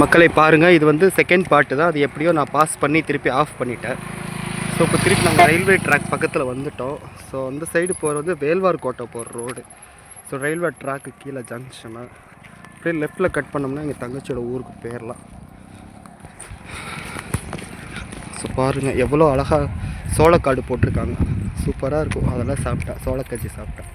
மக்களை பாருங்கள் இது வந்து செகண்ட் பார்ட்டு தான். அது எப்படியோ நான் பாஸ் பண்ணி திருப்பி ஆஃப் பண்ணிட்டேன். ஸோ இப்போ திருப்பி நாங்கள் ரயில்வே ட்ராக் பக்கத்தில் வந்துட்டோம். ஸோ அந்த சைடு போகிறது வேல்வார் கோட்டை போகிற ரோடு ஸோ ரயில்வே ட்ராக்கு கீழே ஜங்ஷனு அப்படியே லெஃப்ட்டில் கட் பண்ணோம்னா எங்கள் தங்கச்சியோட ஊருக்கு போயிடலாம் ஸோ பாருங்கள் எவ்வளோ அழகாக சோளக்காடு போட்டிருக்காங்க. சூப்பராக இருக்கும். அதெல்லாம் சாப்பிட்டேன். சோளக்கஞ்சி சாப்பிட்டேன்.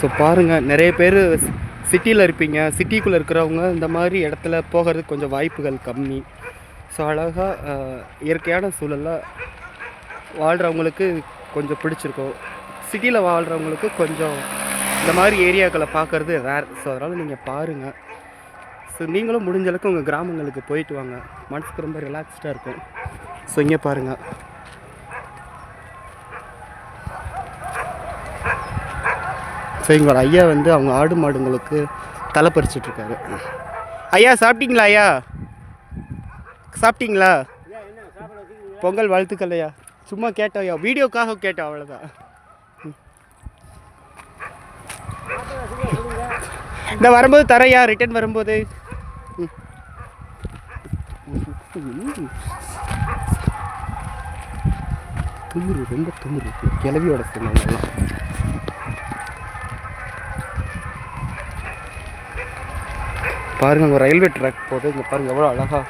ஸோ பாருங்கள் நிறைய பேர் சிட்டியில் இருப்பீங்க. சிட்டிக்குள்ளே இருக்கிறவங்க இந்த மாதிரி இடத்துல போகிறதுக்கு கொஞ்சம் வாய்ப்புகள் கம்மி. ஸோ அழகாக இயற்கையான சூழலில் வாழ்கிறவங்களுக்கு கொஞ்சம் பிடிச்சிருக்கும். சிட்டியில் வாழ்கிறவங்களுக்கு கொஞ்சம் இந்த மாதிரி ஏரியாக்களை பார்க்குறது ரேர் ஸோ அதனால் நீங்கள் பாருங்கள் ஸோ நீங்களும் முடிஞ்ச அளவுக்கு உங்கள் கிராமங்களுக்கு போயிட்டு வாங்க. மனசுக்கு ரொம்ப ரிலாக்ஸ்டாக இருக்கும். ஸோ இங்கே பாருங்கள் ஸோ எங்களோட ஐயா வந்து அவங்க ஆடு மாடுங்களுக்கு தலை பறிச்சிட்ருக்காரு ஐயா சாப்பிட்டீங்களா ஐயா? சாப்பிட்டீங்களா? பொங்கல் வாழ்த்துக்கள் ஐயா. சும்மா கேட்டோம் ஐயா. வீடியோக்காக கேட்டோம் அவ்வளோதான் இந்த வரும்போது தரையா ரிட்டர்ன் வரும்போது ம். துமுறு ரொம்ப துமுறு கிளவியோட சொன்னாங்கலாம் பாருங்க அங்கே ரயில்வே ட்ராக் போகுது. இங்கே பாருங்க எவ்வளோ அழகா.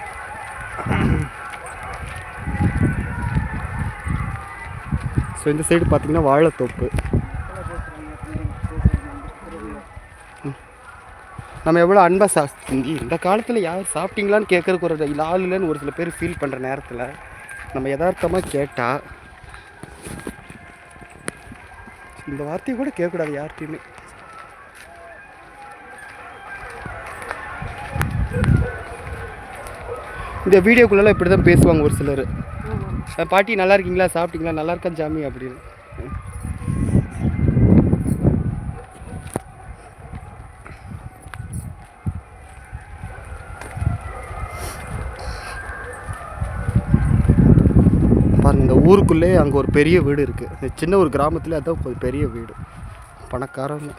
ஸோ இந்த சைடு பார்த்தீங்கன்னா வாழைத்தோப்பு. நம்ம எவ்வளோ அன்பாக சா இந்த காலத்தில் யார் சாப்பிட்டீங்களான்னு கேட்குறதுக்கு ஒரு ஆள் இல்லைன்னு ஒரு சில பேர் ஃபீல் பண்ணுற நேரத்தில் நம்ம யதார்த்தமாக கேட்டால் இந்த வார்த்தையை கூட கேட்கக்கூடாது யார்கிட்டையுமே. இந்த வீடியோக்குள்ளெல்லாம் இப்படி தான் பேசுவாங்க ஒரு சிலர். "அஹ் பாட்டி நல்லா இருக்கீங்களா? சாப்பிட்டீங்களா? நல்லா இருக்கேன் சாமி அப்படின்னு பாருங்க இந்த ஊருக்குள்ளே அங்கே ஒரு பெரிய வீடு இருக்குது சின்ன ஒரு கிராமத்தில் அதுதான் ஒரு பெரிய வீடு. பணக்காரங்க.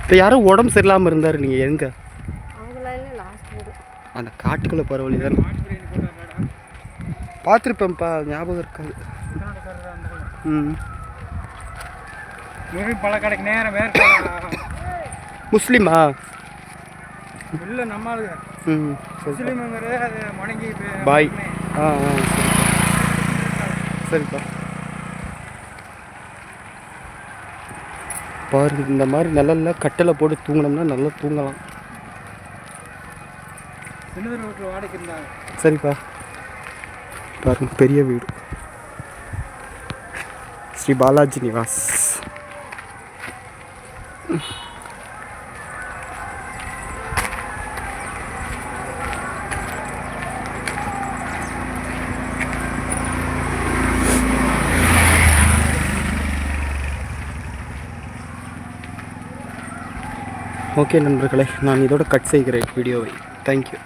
இப்போ யாரும் உடம்பு சரியில்லாமல் இருந்தார் நீங்கள் எங்கே? அந்த காட்டுக்குள்ளே போகிற வழி தானே பார்த்துருப்பேன்ப்பா ஞாபகம் இருக்காது. ம். நேரம் முஸ்லீமா? இல்லை நம்ம ம் முஸ்லீமுங்கிறது அது போய். ஆ ஆ சரிப்பா. பாருங்க இந்த மாதிரி நிழல்ல கட்டளை போட்டு தூங்கினோம்னா நல்லா தூங்கலாம். சரிப்பா. பாருங்க பெரிய வீடு. ஸ்ரீ பாலாஜி நிவாஸ். ஓகே நண்பர்களே நான் இதோட கட் செய்கிறேன் வீடியோவை. தேங்க்யூ